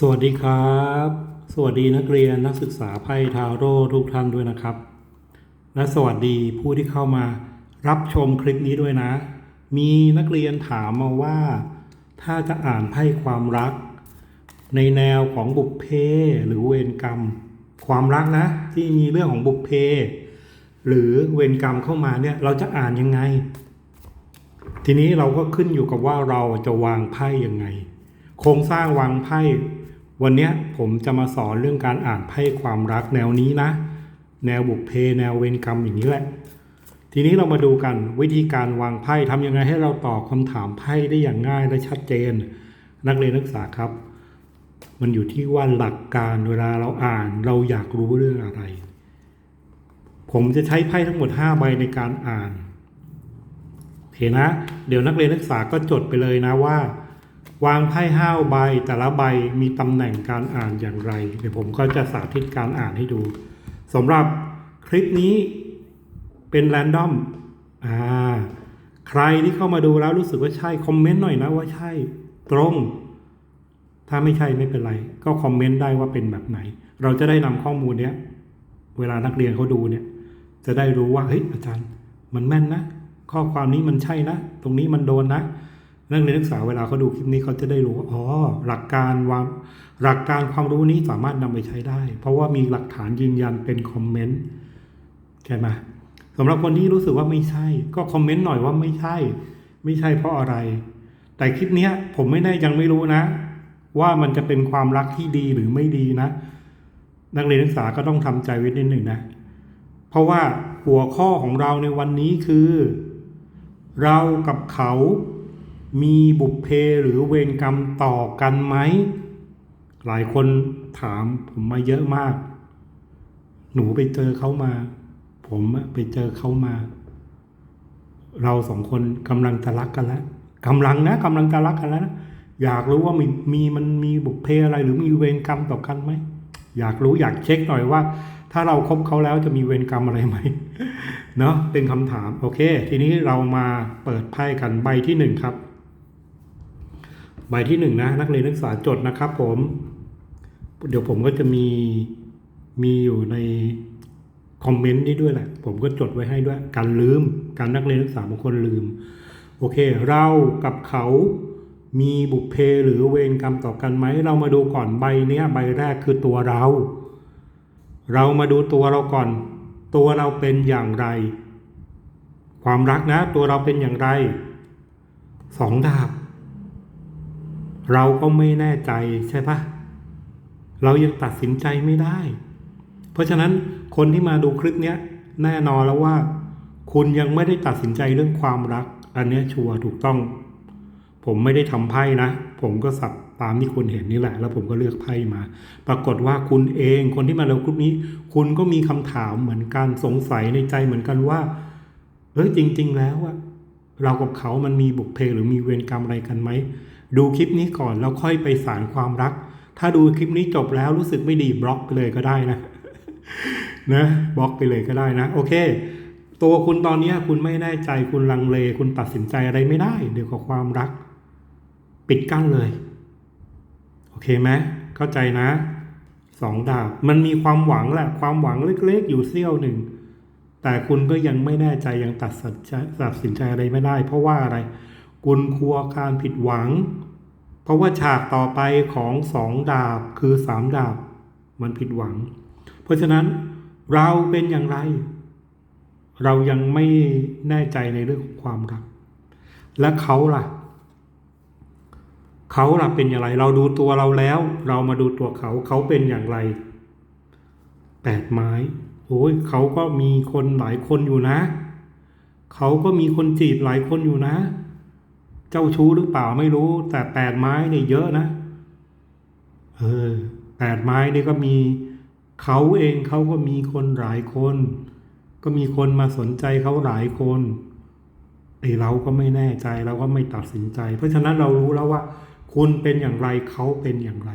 สวัสดีครับ สวัสดีนักเรียนนักศึกษาไพ่ทาโร่ทุกท่านด้วยนะครับ และสวัสดีผู้ที่เข้ามารับชมคลิปนี้ด้วยนะ มีนักเรียนถามมาว่า ถ้าจะอ่านไพ่ความรัก ในแนวของบุพเพหรือเวรกรรม ความรักนะ ที่มีเรื่องของบุพเพ หรือเวรกรรมเข้ามาเนี่ยเราจะอ่านยังไง ทีนี้เราก็ขึ้นอยู่กับว่าเราจะวางไพ่ยังไง โครงสร้างวางไพ่ วันนี้ผมจะมาสอนเรื่องการอ่านไพ่ความรักแนวนี้นะ แนวบุพเพ แนวเวรกรรมอย่างนี้แหละ ทีนี้เรามาดูกันวิธีการวางไพ่ทำยังไงให้เราตอบคำถามไพ่ได้อย่างง่ายและชัดเจน นักเรียนนักศึกษาครับ มันอยู่ที่ว่าหลักการเวลาเราอ่านเราอยากรู้เรื่องอะไร ผมจะใช้ไพ่ทั้งหมด 5 ใบในการอ่านโอเคนะ เดี๋ยวนักเรียนนักศึกษาก็จดไปเลยนะว่า วางไพ่ห้าใบแต่ละใบมีตำแหน่งการอ่านอย่างไร เดี๋ยวผมก็จะสาธิตการอ่านให้ดูสำหรับคลิปนี้เป็นแรนดอมอ่าใครที่เข้ามาดูแล้วรู้สึกว่าใช่คอมเมนต์หน่อยนะว่าใช่ตรง ถ้าไม่ใช่ไม่เป็นไร ก็คอมเมนต์ได้ว่าเป็นแบบไหน เราจะได้นำข้อมูลเนี้ยเวลานักเรียนเขาดูเนี่ย จะได้รู้ว่าเฮ้ยอาจารย์ มันแม่นนะ ข้อความนี้มันใช่นะ ตรงนี้มันโดนนะ นักเรียนนักศึกษาเวลาเขาดูคลิปนี้เขาจะได้รู้ว่าอ๋อหลักการวางหลักการความรู้นี้สามารถนำไปใช้ได้ เพราะว่ามีหลักฐานยืนยันเป็นคอมเมนต์ใช่ไหมสำหรับคนที่รู้สึกว่าไม่ใช่ ก็คอมเมนต์หน่อยว่าไม่ใช่ ไม่ใช่เพราะอะไร แต่คลิปเนี้ยผมไม่ได้ยังไม่รู้นะ ว่ามันจะเป็นความรักที่ดีหรือไม่ดีนะ นักเรียนนักศึกษาก็ต้องทำใจไว้นิดหนึ่งนะ เพราะว่าหัวข้อของเราในวันนี้คือ เรากับเขา มีบุพเพหรือเวรกรรมต่อกันไหม หลายคนถามผมมาเยอะมาก หนูไปเจอเขามา ผมไปเจอเขามา เราสองคนกำลังจะรักกันแล้วกำลังนะกำลังจะรักกันแล้วนะอยากรู้ว่ามีมีมันมีบุพเพอะไรหรือมีเวรกรรมต่อกันไหมอยากรู้อยากเช็คหน่อยว่า ถ้าเราครบเขาแล้วจะมีเวรกรรมอะไรไหมเนาะเป็นคำถาม โอเค ทีนี้เรามาเปิดไพ่กันใบที่หนึ่งครับ ใบที่หนึ่งนะนักเรียนนักศึกษาจดนะครับ ผม เดี๋ยวผมก็จะมีมีอยู่ในคอมเมนต์นี้ด้วยแหละ ผมก็จดไว้ให้ด้วยการลืม การนักเรียนนักศึกษาบางคนลืม โอเค เรากับเขามีบุพเพหรือเวรกรรมต่อกันไหม เรามาดูก่อนใบเนี้ยใบแรกคือตัวเรา เรามาดูตัวเราก่อน ตัวเราเป็นอย่างไร ความรักนะ ตัวเราเป็นอย่างไรสองดาบ เราก็ไม่แน่ใจใช่ปะเรายังตัดสินใจไม่ได้ เพราะฉะนั้นคนที่มาดูคลิปเนี้ยแน่นอนแล้วว่า คุณยังไม่ได้ตัดสินใจเรื่องความรัก อันเนี้ยชัวร์ถูกต้อง ผมไม่ได้ทำไพ่นะ ผมก็สับตามที่คุณเห็นนี่แหละ แล้วผมก็เลือกไพ่มา ปรากฏว่าคุณเองคนที่มาดูคลิปนี้ คุณก็มีคำถามเหมือนกันสงสัยในใจเหมือนกันว่าเอ้ยจริง ๆ แล้วอะเรากับเขามันมีบุพเพหรือมีเวรกรรมอะไรกันไหม ดูคลิปนี้ก่อนแล้วค่อยไปสารความรัก ถ้าดูคลิปนี้จบแล้วรู้สึกไม่ดีบล็อกไปเลยก็ได้นะนะบล็อกไปเลยก็ได้นะ โอเค ตัวคุณตอนนี้คุณไม่แน่ใจคุณลังเล คุณตัดสินใจอะไรไม่ได้เดี๋ยวกับความรัก ปิดกั้นเลย โอเคไหมเข้าใจนะสองดาบมันมีความหวังแหละ ความหวังเล็กๆ อยู่เสี้ยวหนึ่ง แต่คุณก็ยังไม่แน่ใจยังตัดสินใจตัดสินใจอะไรไม่ได้ เพราะว่าอะไร คุณกลัวการผิดหวัง เพราะว่าฉากต่อไปของสองดาบคือสามดาบ มันผิดหวัง เพราะฉะนั้นเราเป็นอย่างไร เรายังไม่แน่ใจในเรื่องของความรัก และเขาล่ะ เขาล่ะเป็นอย่างไร เราดูตัวเราแล้ว เรามาดูตัวเขาเขาเป็นอย่างไรแปดไม้โอ้ยเขาก็มีคนหลายคนอยู่นะ เขาก็มีคนจีบหลายคนอยู่นะ จ้าชู้หรือเปล่าไม่รู้ แต่แปดไม้เนี่ยเยอะนะเออแปดไม้นี่ก็มีเขาเองเขาก็มีคนหลายคน ก็มีคนมาสนใจเขาหลายคนไอเราก็ไม่แน่ใจเราก็ไม่ตัดสินใจ เพราะฉะนั้นเรารู้แล้วว่า คุณเป็นอย่างไรเขาเป็นอย่างไร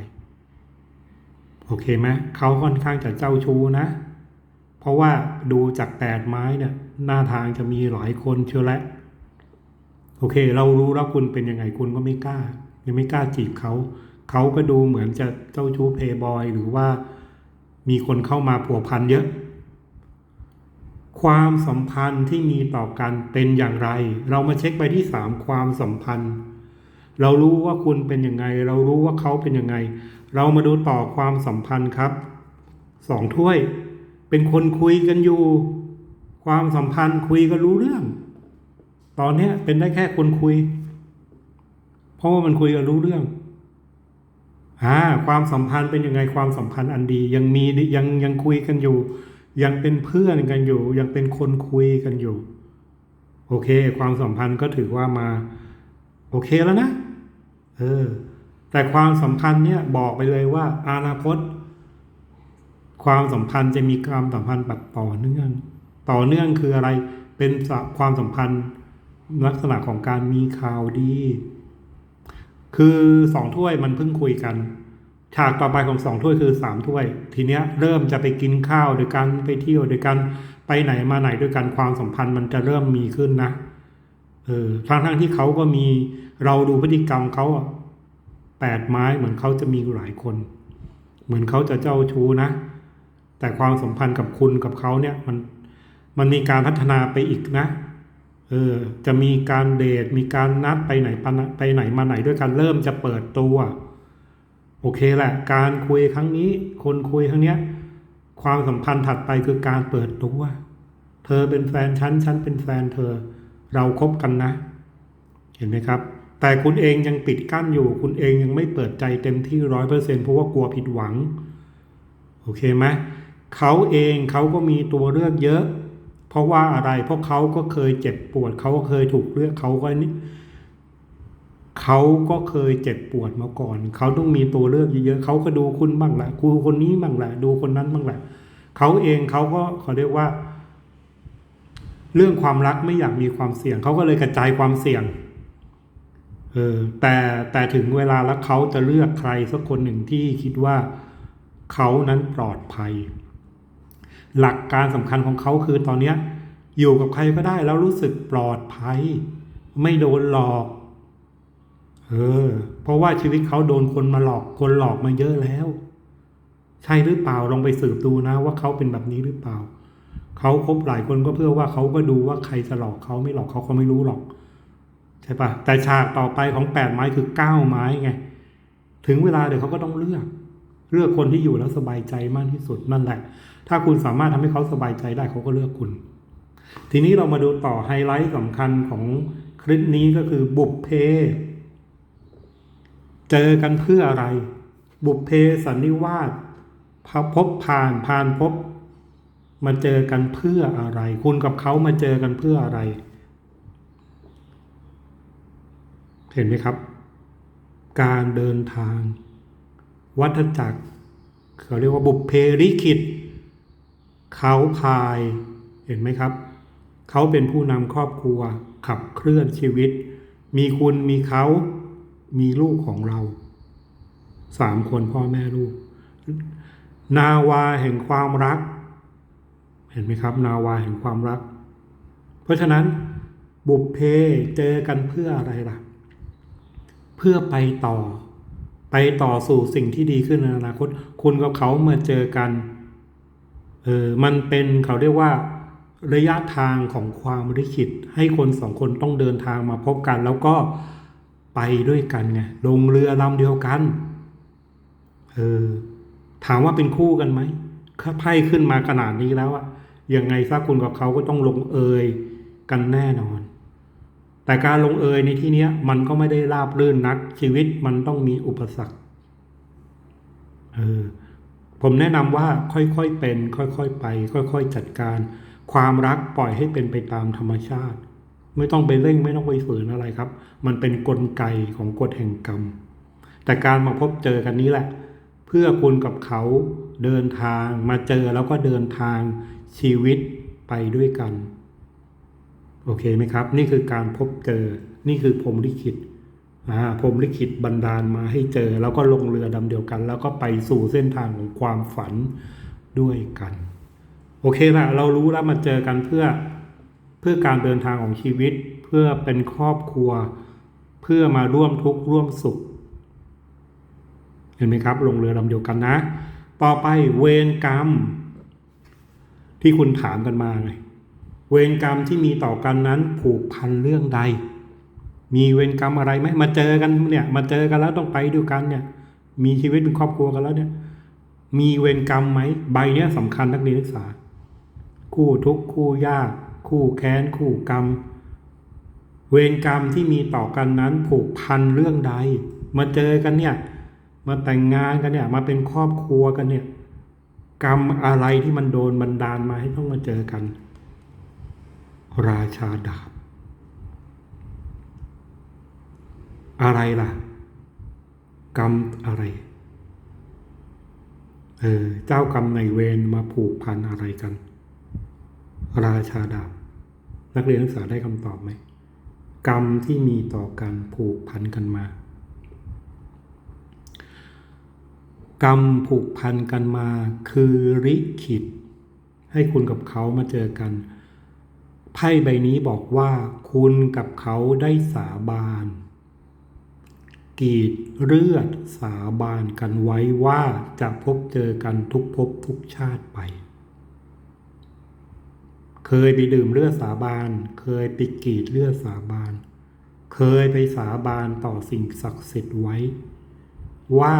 โอเคไหมเขาค่อนข้างจะเจ้าชู้นะ เพราะว่าดูจากแปดไม้เนี่ยหน้าทางจะมีหลายคนเชียวแหละ โอเค เรารู้แล้วคุณเป็นยังไงคุณก็ไม่กล้า ยังไม่กล้าจีบเขา เขาก็ดูเหมือนจะเจ้าชู้เพย์บอยหรือว่ามีคนเข้ามาผัวพันเยอะ ความสัมพันธ์ที่มีต่อกันเป็นอย่างไร เรามาเช็คไปที่สามความสัมพันธ์ เรารู้ว่าคุณเป็นยังไง เรารู้ว่าเขาเป็นยังไง เรามาดูต่อความสัมพันธ์ครับสองถ้วย เป็นคนคุยกันอยู่ ความสัมพันธ์คุยกันรู้เรื่อง ตอนเนี้ยเป็นได้แค่คนคุย เพราะว่ามันคุยกันรู้เรื่องอ่าความสัมพันธ์เป็นยังไงความสัมพันธ์อันดี ยังมียังยังคุยกันอยู่ ยังเป็นเพื่อนกันอยู่ ยังเป็นคนคุยกันอยู่ โอเค ความสัมพันธ์ก็ถือว่ามา โอเคแล้วนะเออแต่ความสัมพันธ์เนี่ยบอกไปเลยว่าอนาคต ความสัมพันธ์จะมีความสัมพันธ์แบบต่อเนื่อง ต่อเนื่องคืออะไรเป็นความสัมพันธ์ ลักษณะของการมีข่าวดี คือสองถ้วยมันเพิ่งคุยกัน ฉากต่อไปของสองถ้วยคือสามถ้วย ทีเนี้ยเริ่มจะไปกินข้าวโดยกันไปเที่ยวโดยกันไปไหนมาไหนด้วยกันความสัมพันธ์มันจะเริ่มมีขึ้นนะเออทั้งทั้งที่เขาก็มีเราดูพฤติกรรมเขาแปดไม้เหมือนเขาจะมีหลายคน เหมือนเขาจะเจ้าชู้นะ แต่ความสัมพันธ์กับคุณกับเขาเนี่ยมันมันมีการพัฒนาไปอีกนะ เออจะมีการเดทมีการนัดไปไหนไปไหนมาไหนด้วยกันเริ่มจะเปิดตัว โอเคแหละ การคุยครั้งนี้ คนคุยครั้งเนี้ย ความสัมพันธ์ถัดไปคือการเปิดตัว เธอเป็นแฟนฉันฉันเป็นแฟนเธอ เราคบกันนะ เห็นไหมครับ แต่คุณเองยังปิดกั้นอยู่ คุณเองยังไม่เปิดใจเต็มที่ร้อยเปอร์เซ็นเพราะว่ากลัวผิดหวัง โอเคไหมเขาเองเขาก็มีตัวเลือกเยอะ เพราะว่าอะไร เพราะเขาก็เคยเจ็บปวด เขาก็เคยถูกเลือกเขาก็นี่เขาก็เคยเจ็บปวดมาก่อน เขาต้องมีตัวเลือกเยอะๆเขาก็ดูคุณบ้างแหละกูคนนี้บ้างแหละ ดูคนนั้นบ้างแหละ เขาเองเขาก็เขาเรียกว่า เรื่องความรักไม่อยากมีความเสี่ยง เขาก็เลยกระจายความเสี่ยง เออ แต่แต่ถึงเวลาแล้วเขาจะเลือกใครสักคนหนึ่งที่คิดว่าเขานั้นปลอดภัย หลักการสำคัญของเขาคือตอนเนี้ยอยู่กับใครก็ได้แล้วรู้สึกปลอดภัย ไม่โดนหลอก เออ เพราะว่าชีวิตเขาโดนคนมาหลอกคนหลอกมาเยอะแล้ว ใช่หรือเปล่าลองไปสืบดูนะ ว่าเขาเป็นแบบนี้หรือเปล่า เขาคบหลายคนก็เพื่อว่าเขาก็ดูว่าใครจะหลอกเขาไม่หลอกเขาเขาไม่รู้หรอกใช่ปะแต่ฉากต่อไปของแปดไม้คือเก้าไม้ไงถึงเวลาเดี๋ยวเขาก็ต้องเลือก เลือกคนที่อยู่แล้วสบายใจมากที่สุดนั่นแหละ ถ้าคุณสามารถทำให้เขาสบายใจได้เขาก็เลือกคุณ ทีนี้เรามาดูต่อไฮไลท์สำคัญของคลิปนี้ก็คือบุพเพ เจอกันเพื่ออะไร บุพเพสันนิวาสพบผ่านผ่านพบ มาเจอกันเพื่ออะไร คุณกับเขามาเจอกันเพื่ออะไร เห็นไหมครับ การเดินทาง วัฏจักรเขาเรียกว่าบุพเพลิขิต เขาพายเห็นไหมครับ เขาเป็นผู้นำครอบครัว ขับเคลื่อนชีวิต มีคุณมีเขามีลูกของเราสามคนพ่อแม่ลูก นาวาแห่งความรัก เห็นไหมครับ นาวาแห่งความรัก เพราะฉะนั้นบุพเพเจอกันเพื่ออะไรล่ะ เพื่อไปต่อ ไปต่อสู่สิ่งที่ดีขึ้นในอนาคต คุณกับเขาเมาเจอกัน เออมันเป็นเขาเรียกว่าระยะทางของความลิขิต ให้คนสองคนต้องเดินทางมาพบกัน แล้วก็ไปด้วยกันไงลงเรือลำเดียวกันเออถามว่าเป็นคู่กันไหมถ้าไพ่ขึ้นมาขนาดนี้แล้วอะยังไงซะคุณกับเขาก็ต้องลงเอยกันแน่นอน แต่การลงเอยในที่เนี้ย มันก็ไม่ได้ราบรื่นนักชีวิตมันต้องมีอุปสรรคเออ ผมแนะนำว่าค่อยๆเป็น ค่อยๆไป ค่อย ๆ จัดการ ความรักปล่อยให้เป็นไปตามธรรมชาติ ไม่ต้องไปเร่งไม่ต้องไปฝืนอะไรครับ มันเป็นนกลไกของกฎแห่งกรรม แต่การมาพบเจอกันนี้แหละ เพื่อคุณกับเขาเดินทางมาเจอแล้วก็เดินทางชีวิตไปด้วยกัน โอเคไหมครับ นี่คือการพบเจอ นี่คือพรมลิขิต พรมลิขิตบันดาลมาให้เจอ แล้วก็ลงเรือดำเดียวกัน แล้วก็ไปสู่เส้นทางของความฝันด้วยกัน โอเคละเรารู้แล้วมาเจอกันเพื่อเพื่อการเดินทางของชีวิต เพื่อเป็นครอบครัว เพื่อมาร่วมทุกข์ร่วมสุข เห็นไหมครับ ลงเรือลำเดียวกันนะ ต่อไปเวรกรรม ที่คุณถามกันมาไงเวรกรรมที่มีต่อกันนั้นผูกพันเรื่องใด มีเวรกรรมอะไรไหมมาเจอกันเนี่ย มาเจอกันแล้วต้องไปด้วยกันเนี่ย มีชีวิตเป็นครอบครัวกันแล้วเนี่ย มีเวรกรรมไหมใบเนี้ยสำคัญนักเรียนนักศึกษา คู่ทุกข์คู่ยาก คู่แค้น คู่กรรม เวรกรรมที่มีต่อกันนั้นผูกพันเรื่องใด มาเจอกันเนี่ย มาแต่งงานกันเนี่ย มาเป็นครอบครัวกันเนี่ย กรรมอะไรที่มันโดนบันดาลมาให้ต้องมาเจอกัน ราชาดาบ อะไรล่ะ กรรมอะไร เออเจ้ากรรมในเวรมาผูกพันอะไรกัน ราชาดาบนักเรียนนักศึกษาได้คำตอบไหม กรรมที่มีต่อกันผูกพันกันมา กรรมผูกพันกันมา คือริขิต ให้คุณกับเขามาเจอกันไพ่ใบนี้บอกว่าคุณกับเขาได้สาบาน กรีดเลือดสาบานกันไว้ว่าจะพบเจอกันทุกภพทุกชาติไป เคยไปดื่มเลือดสาบาน เคยไปกรีดเลือดสาบาน เคยไปสาบานต่อสิ่งศักดิ์สิทธิ์ไว้ ว่า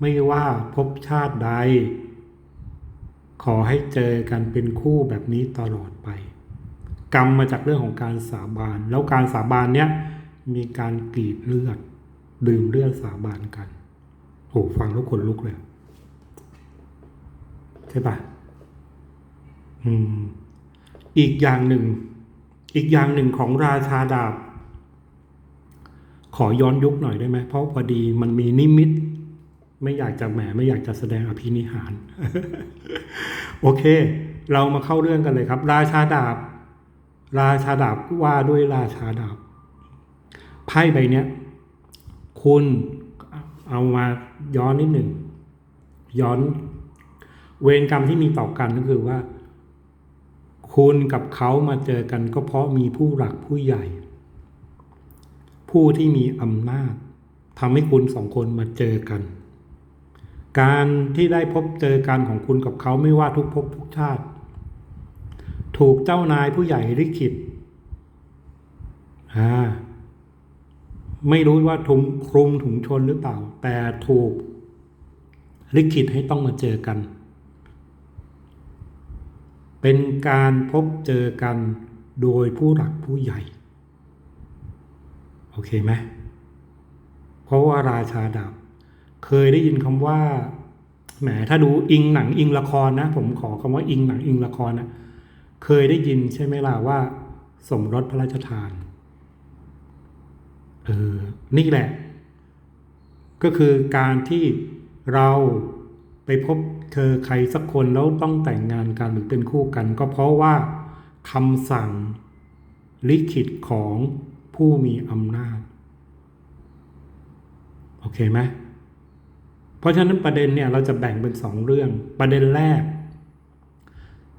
ไม่ว่าภพชาติใด ขอให้เจอกันเป็นคู่แบบนี้ตลอดไป กรรมมาจากเรื่องของการสาบาน แล้วการสาบานเนี้ยมีการกรีดเลือด ดื่มเลือดสาบานกันโอ้ฟังแล้วขนลุกเลย ใช่ปะอืม อีกอย่างหนึ่ง อีกอย่างหนึ่งของราชาดาบ ขอย้อนยุคหน่อยได้ไหม เพราะพอดีมันมีนิมิต ไม่อยากจะแหมไม่อยากจะแสดงอภินิหาร โอเค เรามาเข้าเรื่องกันเลยครับ ราชาดาบ ราชาดาบว่าด้วยราชาดาบไพ่ใบเนี้ย คุณเอามาย้อนนิดหนึ่ง ย้อนเวรกรรมที่มีต่อกันก็คือว่า คุณกับเขามาเจอกันก็เพราะมีผู้หลักผู้ใหญ่ ผู้ที่มีอำนาจทำให้คุณสองคนมาเจอกัน การที่ได้พบเจอกันของคุณกับเขาไม่ว่าทุกภพทุกชาติ ถูกเจ้านายผู้ใหญ่ลิขิตอ่า ไม่รู้ว่าทุมคลุมถุงชนหรือเปล่า แต่ถูกลิขิตให้ต้องมาเจอกัน เป็นการพบเจอกันโดยผู้หลักผู้ใหญ่ โอเคไหมเพราะว่าราชาดาบเคยได้ยินคำว่าแหมถ้าดูอิงหนังอิงละครนะ ผมขอคำว่าอิงหนังอิงละครนะ เคยได้ยินใช่ไหมล่ะว่า สมรสพระราชทาน เออนี่แหละ ก็คือการที่เราไปพบเธอใครสักคนแล้วต้องแต่งงานกันหรือเป็นคู่กัน ก็เพราะว่าคำสั่งลิขิตของผู้มีอำนาจ โอเคไหมเพราะฉะนั้นประเด็นเนี่ยเราจะแบ่งเป็นสองเรื่อง ประเด็นแรก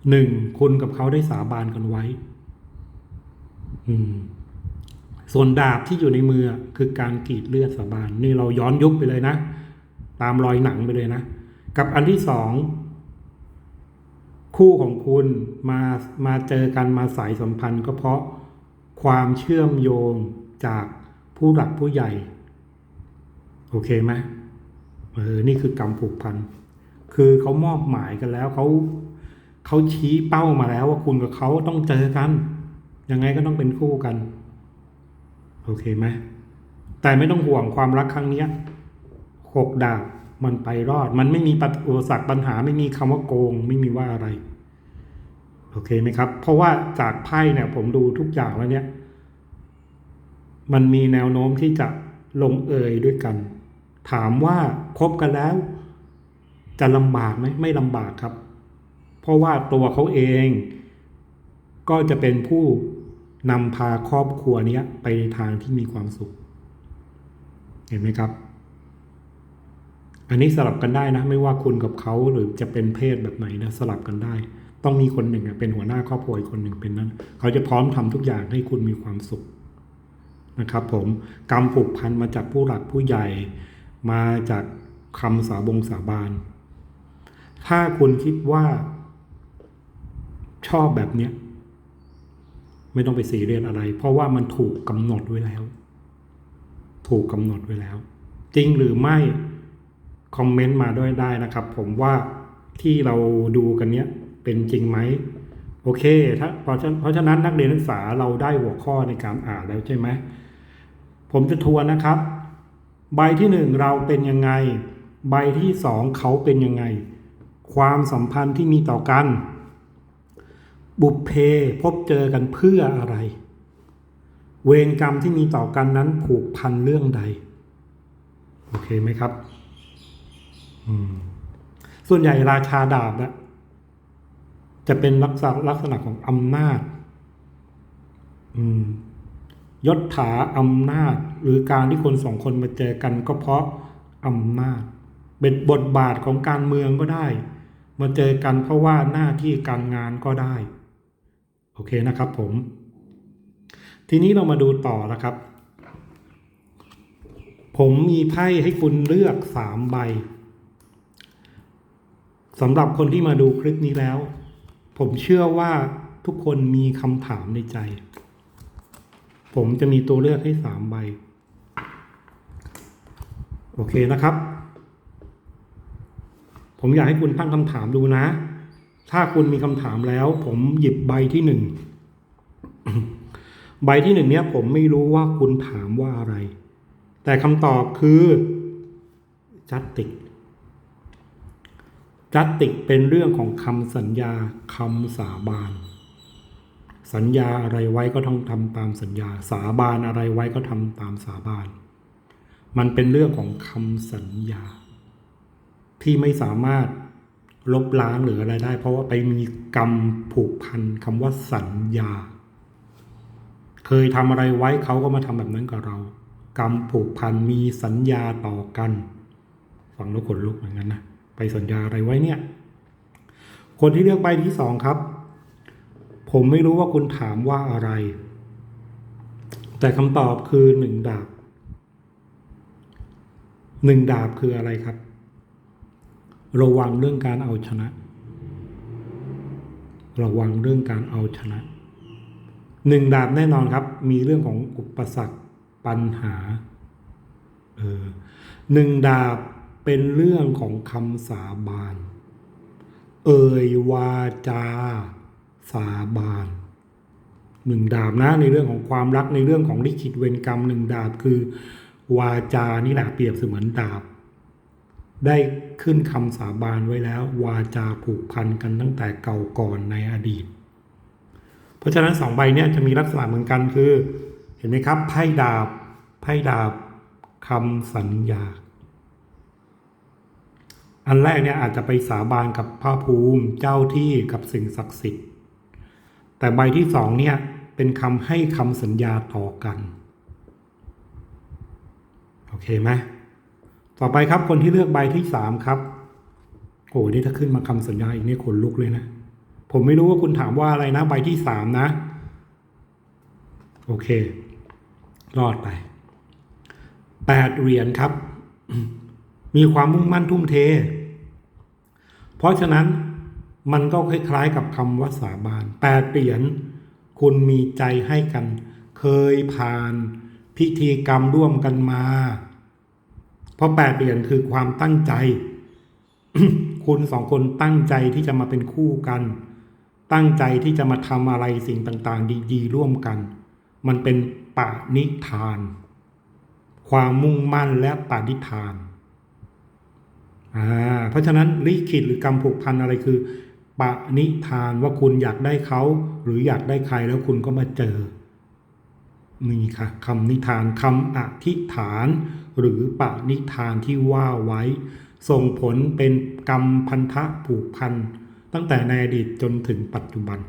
หนึ่งคุณกับเขาได้สาบานกันไว้ อืม ส่วนดาบที่อยู่ในมือคือการกรีดเลือดสาบานนี่เราย้อนยุคไปเลยนะ ตามรอยหนังไปเลยนะ กับอันที่สองคู่ของคุณมามาเจอกันมาสายสัมพันธ์ก็เพราะความเชื่อมโยงจากผู้หลักผู้ใหญ่ โอเคไหมเออนี่คือกรรมผูกพัน คือเขามอบหมายกันแล้วเขาเขาชี้เป้ามาแล้วว่าคุณกับเขาต้องเจอกัน ยังไงก็ต้องเป็นคู่กัน โอเคไหมแต่ไม่ต้องห่วงความรักครั้งเนี้ยหกดาบมันไปรอด มันไม่มีอุปสรรคปัญหาไม่มีคำว่าโกง ไม่มีว่าอะไร โอเคไหมครับ เพราะว่าจากไพ่เนี่ย ผมดูทุกอย่างแล้วเนี่ย มันมีแนวโน้มที่จะลงเอยด้วยกัน ถามว่าคบกันแล้ว จะลำบากไหมไม่ลำบากครับ เพราะว่าตัวเขาเอง ก็จะเป็นผู้ นำพาครอบครัวเนี้ยไปในทางที่มีความสุข เห็นไหมครับ อันนี้สลับกันได้นะ ไม่ว่าคุณกับเขาหรือจะเป็นเพศแบบไหนนะสลับกันได้ ต้องมีคนหนึ่งเป็นหัวหน้าครอบครัวอีกคนหนึ่งเป็นนั้น เขาจะพร้อมทำทุกอย่างให้คุณมีความสุขนะครับ ผมกรรมผูกพันมาจากผู้หลักผู้ใหญ่มาจากคำสาบงสาบาน ถ้าคุณคิดว่าชอบแบบเนี้ย ไม่ต้องไปซีเรียสอะไร เพราะว่ามันถูกกำหนดไว้แล้ว ถูกกำหนดไว้แล้ว จริงหรือไม่คอมเมนต์มาด้วยได้นะครับ ผมว่าที่เราดูกันเนี้ยเป็นจริงไหมโอเคถ้าเพราะฉะเพราะฉะนั้นนักเรียนนักศึกษาเราได้หัวข้อในการอ่านแล้วใช่ไหมผมจะทวนนะครับ ใบที่หนึ่งเราเป็นยังไง ใบที่สองเขาเป็นยังไง ความสัมพันธ์ที่มีต่อกัน บุพเพพบเจอกันเพื่ออะไร เวรกรรมที่มีต่อกันนั้นผูกพันเรื่องใด โอเคไหมครับ ส่วนใหญ่ราชาดาบนะจะเป็นลักษณะลักษณะของอำนาจยศถาอำนาจ หรือการที่คนสองคนมาเจอกันก็เพราะอำนาจ เป็นบทบาทของการเมืองก็ได้ มาเจอกันเพราะว่าหน้าที่การงานก็ได้ โอเคนะครับผม ทีนี้เรามาดูต่อนะครับ ผมมีไพ่ให้คุณเลือกสามใบสำหรับคนที่มาดูคลิปนี้แล้ว ผมเชื่อว่าทุกคนมีคำถามในใจ ผมจะมีตัวเลือกให้สามใบ โอเคนะครับ ผมอยากให้คุณตั้งคำถามดูนะ ถ้าคุณมีคำถามแล้ว ผมหยิบใบที่หนึ่งใบที่หนึ่งเนี้ยผมไม่รู้ว่าคุณถามว่าอะไร แต่คำตอบคือจัตติกจัตติกเป็นเรื่องของคำสัญญาคำสาบาน สัญญาอะไรไว้ก็ต้องทำตามสัญญา สาบานอะไรไว้ก็ทำตามสาบาน มันเป็นเรื่องของคำสัญญา ที่ไม่สามารถ ลบล้างหรืออะไรได้ เพราะว่าไปมีกรรมผูกพันคำว่าสัญญา เคยทำอะไรไว้เขาก็มาทำแบบนั้นกับเรา กรรมผูกพันมีสัญญาต่อกันฟังแล้วขนลุกเหมือนกันนะไปสัญญาอะไรไว้เนี่ย คนที่เลือกใบที่สองครับ ผมไม่รู้ว่าคุณถามว่าอะไร แต่คำตอบคือหนึ่งดาบหนึ่งดาบคืออะไรครับ ระวังเรื่องการเอาชนะ ระวังเรื่องการเอาชนะหนึ่งดาบแน่นอนครับ มีเรื่องของอุปสรรคปัญหาเออหนึ่งดาบเป็นเรื่องของคำสาบาน เอ่ยวาจาสาบานหนึ่งดาบนะในเรื่องของความรักในเรื่องของลิขิตเวรกรรมหนึ่งดาบคือ วาจานี่แหละเปรียบเสมือนดาบ ได้ขึ้นคำสาบานไว้แล้ว วาจาผูกพันกันตั้งแต่เก่าก่อนในอดีต เพราะฉะนั้นสองใบเนี้ยจะมีลักษณะเหมือนกันคือ เห็นไหมครับไพ่ดาบไพ่ดาบคำสัญญา อันแรกเนี่ยอาจจะไปสาบานกับพระภูมิเจ้าที่กับสิ่งศักดิ์สิทธิ์ แต่ใบที่สองเนี่ยเป็นคำให้คำสัญญาต่อกัน โอเคไหม ต่อไปครับคนที่เลือกใบที่สามครับโอ้นี่ถ้าขึ้นมาคำสัญญาอีกนี่ขนลุกเลยนะ ผมไม่รู้ว่าคุณถามว่าอะไรนะ ใบที่สามนะ โอเค รอดไปแปดเหรียญครับ มีความมุ่งมั่นทุ่มเท เพราะฉะนั้นมันก็คล้ายๆกับคำว่าสาบานแปดเหรียญคุณมีใจให้กัน เคยผ่านพิธีกรรมร่วมกันมา เพราะแปดเหรียญคือความตั้งใจ คุณสองคนตั้งใจที่จะมาเป็นคู่กัน ตั้งใจที่จะมาทำอะไรสิ่งต่างๆ ดีๆ ร่วมกัน มันเป็นปานิธาน ความมุ่งมั่นและปานิธานอ่าเพราะฉะนั้นลิขิตหรือกรรมผูกพันอะไรคือปะนิธานว่าคุณอยากได้เขาหรืออยากได้ใครแล้วคุณก็มาเจอนี่ค่ะคำนิทานคำอธิษฐาน หรือปะนิทานที่ว่าไว้ ส่งผลเป็นกรรมพันธะผูกพัน ตั้งแต่ในอดีตจนถึงปัจจุบัน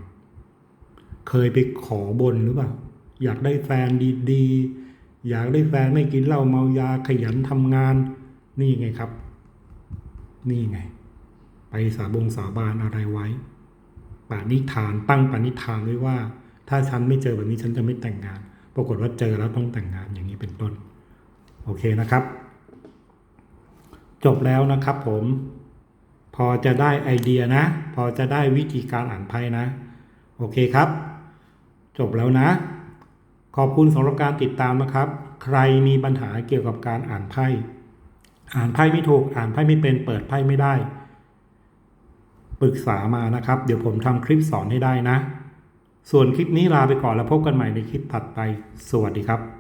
เคยไปขอบนหรือเปล่า อยากได้แฟนดีๆ อยากได้แฟนไม่กินเหล้าเมายาขยันทำงาน นี่ไงครับ นี่ไง ไปสาบงสาบานอะไรไว้ปานิธานตั้งปานิธานไว้ว่า ถ้าฉันไม่เจอแบบนี้ฉันจะไม่แต่งงาน ปรากฏว่าเจอแล้วต้องแต่งงานอย่างนี้เป็นต้น โอเคนะครับ จบแล้วนะครับผม พอจะได้ไอเดียนะ พอจะได้วิธีการอ่านไพ่นะ โอเคครับ จบแล้วนะ ขอบคุณสำหรับการติดตามนะครับ ใครมีปัญหาเกี่ยวกับการอ่านไพ่ อ่านไพ่ไม่ถูก อ่านไพ่ไม่เป็น เปิดไพ่ไม่ได้ ปรึกษามานะครับ เดี๋ยวผมทำคลิปสอนให้ได้นะ ส่วนคลิปนี้ลาไปก่อนแล้วพบกันใหม่ในคลิปถัดไป สวัสดีครับ